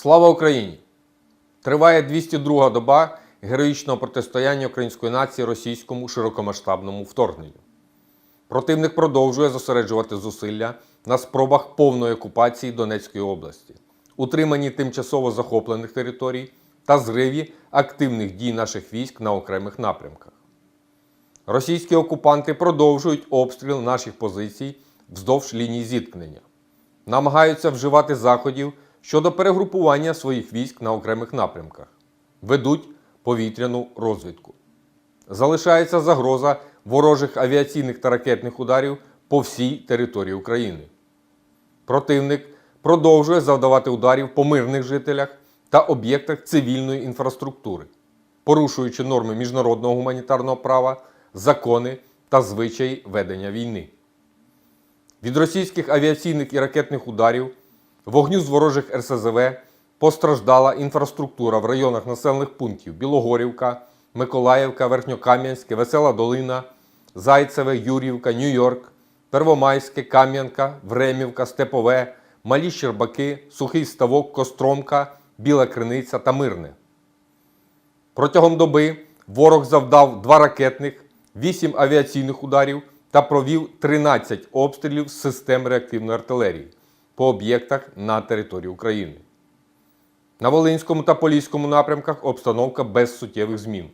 Слава Україні! Триває 202 доба героїчного протистояння української нації російському широкомасштабному вторгненню. Противник продовжує зосереджувати зусилля на спробах повної окупації Донецької області, утриманні тимчасово захоплених територій та зриві активних дій наших військ на окремих напрямках. Російські окупанти продовжують обстріл наших позицій вздовж лінії зіткнення, намагаються вживати заходів щодо перегрупування своїх військ на окремих напрямках, ведуть повітряну розвідку. Залишається загроза ворожих авіаційних та ракетних ударів по всій території України. Противник продовжує завдавати ударів по мирних жителях та об'єктах цивільної інфраструктури, порушуючи норми міжнародного гуманітарного права, закони та звичаї ведення війни. Від російських авіаційних і ракетних ударів, вогню з ворожих РСЗВ постраждала інфраструктура в районах населених пунктів Білогорівка, Миколаївка, Верхньокам'янське, Весела Долина, Зайцеве, Юрівка, Нью-Йорк, Первомайське, Кам'янка, Времівка, Степове, Малі Щербаки, Сухий Ставок, Костромка, Біла Криниця та Мирне. Протягом доби ворог завдав два ракетних, 8 авіаційних ударів та провів 13 обстрілів з систем реактивної артилерії по об'єктах на території України. На Волинському та Поліському напрямках обстановка без суттєвих змін.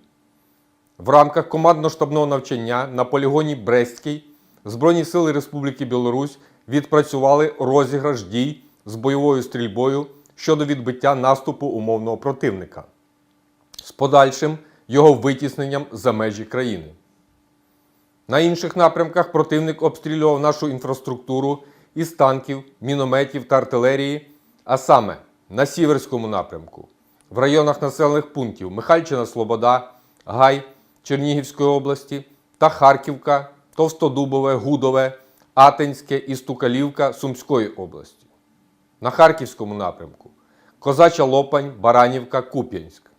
В рамках командно-штабного навчання на полігоні Брестський Збройні сили Республіки Білорусь відпрацювали розіграш дій з бойовою стрільбою щодо відбиття наступу умовного противника з подальшим його витісненням за межі країни. На інших напрямках противник обстрілював нашу інфраструктуру із танків, мінометів та артилерії, а саме на Сіверському напрямку, в районах населених пунктів Михальчина Слобода, Гай Чернігівської області та Харківка, Товстодубове, Гудове, Атинське і Стукалівка Сумської області. На Харківському напрямку Козача Лопань, Баранівка, Куп'янськ.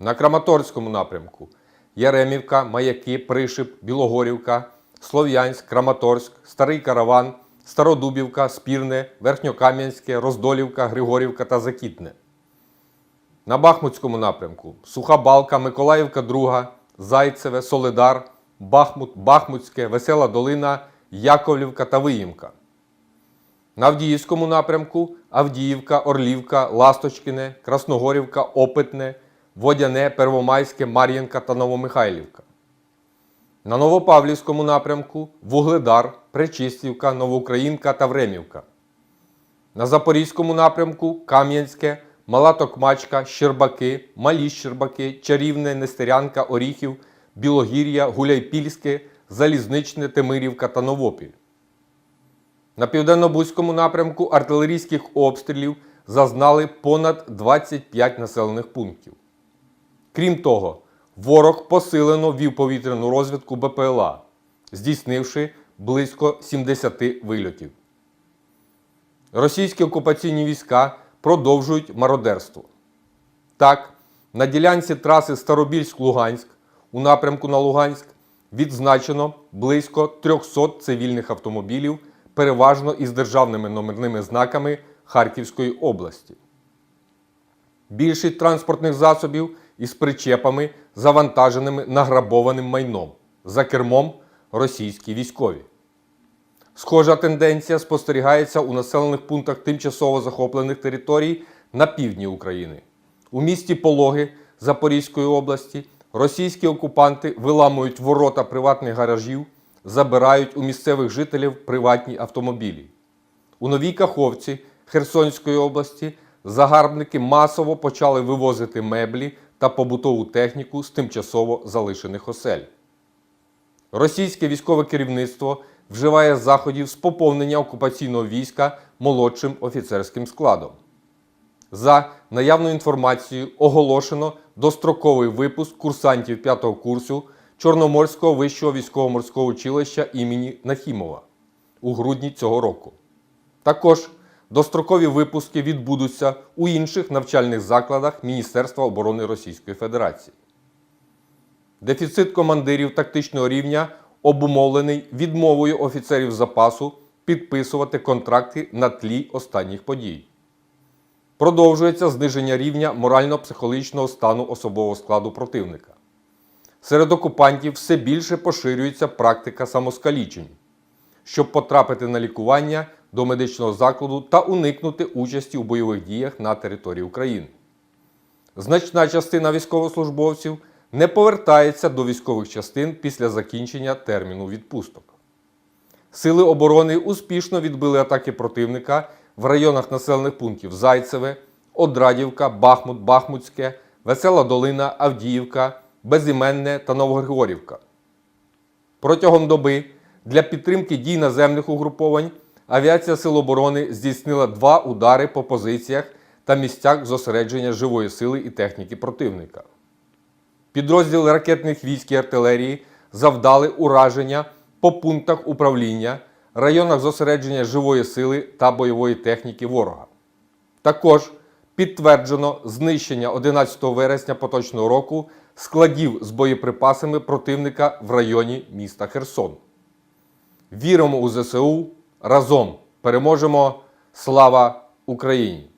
На Краматорському напрямку Яремівка, Маяки, Пришип, Білогорівка, Слов'янськ, Краматорськ, Старий Караван, Стародубівка, Спірне, Верхньокам'янське, Роздолівка, Григорівка та Закітне. На Бахмутському напрямку Суха Балка, Миколаївка, Друга, Зайцеве, Солидар, Бахмут, Бахмутське, Весела Долина, Яковлівка та Виїмка. На Авдіївському напрямку Авдіївка, Орлівка, Ласточкине, Красногорівка, Опитне, Водяне, Первомайське, Мар'їнка та Новомихайлівка. На Новопавлівському напрямку Вугледар, Пречистівка, Новоукраїнка та Времівка. На Запорізькому напрямку Кам'янське, Мала Токмачка, Щербаки, Малі Щербаки, Чарівне, Нестерянка, Оріхів, Білогір'я, Гуляйпільське, Залізничне, Темирівка та Новопіль. На південно-бузькому напрямку артилерійських обстрілів зазнали понад 25 населених пунктів. Крім того, ворог посилено вів повітряну розвідку БПЛА, здійснивши близько 70 вильотів. Російські окупаційні війська продовжують мародерство. Так, на ділянці траси Старобільськ-Луганськ у напрямку на Луганськ відзначено близько 300 цивільних автомобілів, переважно із державними номерними знаками Харківської області. Більшість транспортних засобів із причепами, завантаженими награбованим майном, за кермом російські військові. Схожа тенденція спостерігається у населених пунктах тимчасово захоплених територій на півдні України. У місті Пологи Запорізької області російські окупанти виламують ворота приватних гаражів, забирають у місцевих жителів приватні автомобілі. У Новій Каховці Херсонської області загарбники масово почали вивозити меблі та побутову техніку з тимчасово залишених осель. Російське військове керівництво вживає заходів з поповнення окупаційного війська молодшим офіцерським складом. За наявною інформацією оголошено достроковий випуск курсантів 5-го курсу Чорноморського вищого військово-морського училища імені Нахімова у грудні цього року. Також дострокові випуски відбудуться у інших навчальних закладах Міністерства оборони Російської Федерації. Дефіцит командирів тактичного рівня обумовлений відмовою офіцерів запасу підписувати контракти на тлі останніх подій. Продовжується зниження рівня морально-психологічного стану особового складу противника. Серед окупантів все більше поширюється практика самоскалічень, щоб потрапити на лікування до медичного закладу та уникнути участі у бойових діях на території України. Значна частина військовослужбовців не повертається до військових частин після закінчення терміну відпусток. Сили оборони успішно відбили атаки противника в районах населених пунктів Зайцеве, Одрадівка, Бахмут, Бахмутське, Весела Долина, Авдіївка, Безіменне та Новогригорівка. Протягом доби для підтримки дій наземних угруповань авіація Сил оборони здійснила два удари по позиціях та місцях зосередження живої сили і техніки противника. Підрозділи ракетних військ і артилерії завдали ураження по пунктах управління, районах зосередження живої сили та бойової техніки ворога. Також підтверджено знищення 11 вересня поточного року складів з боєприпасами противника в районі міста Херсон. Віримо у ЗСУ разом переможемо! Слава Україні!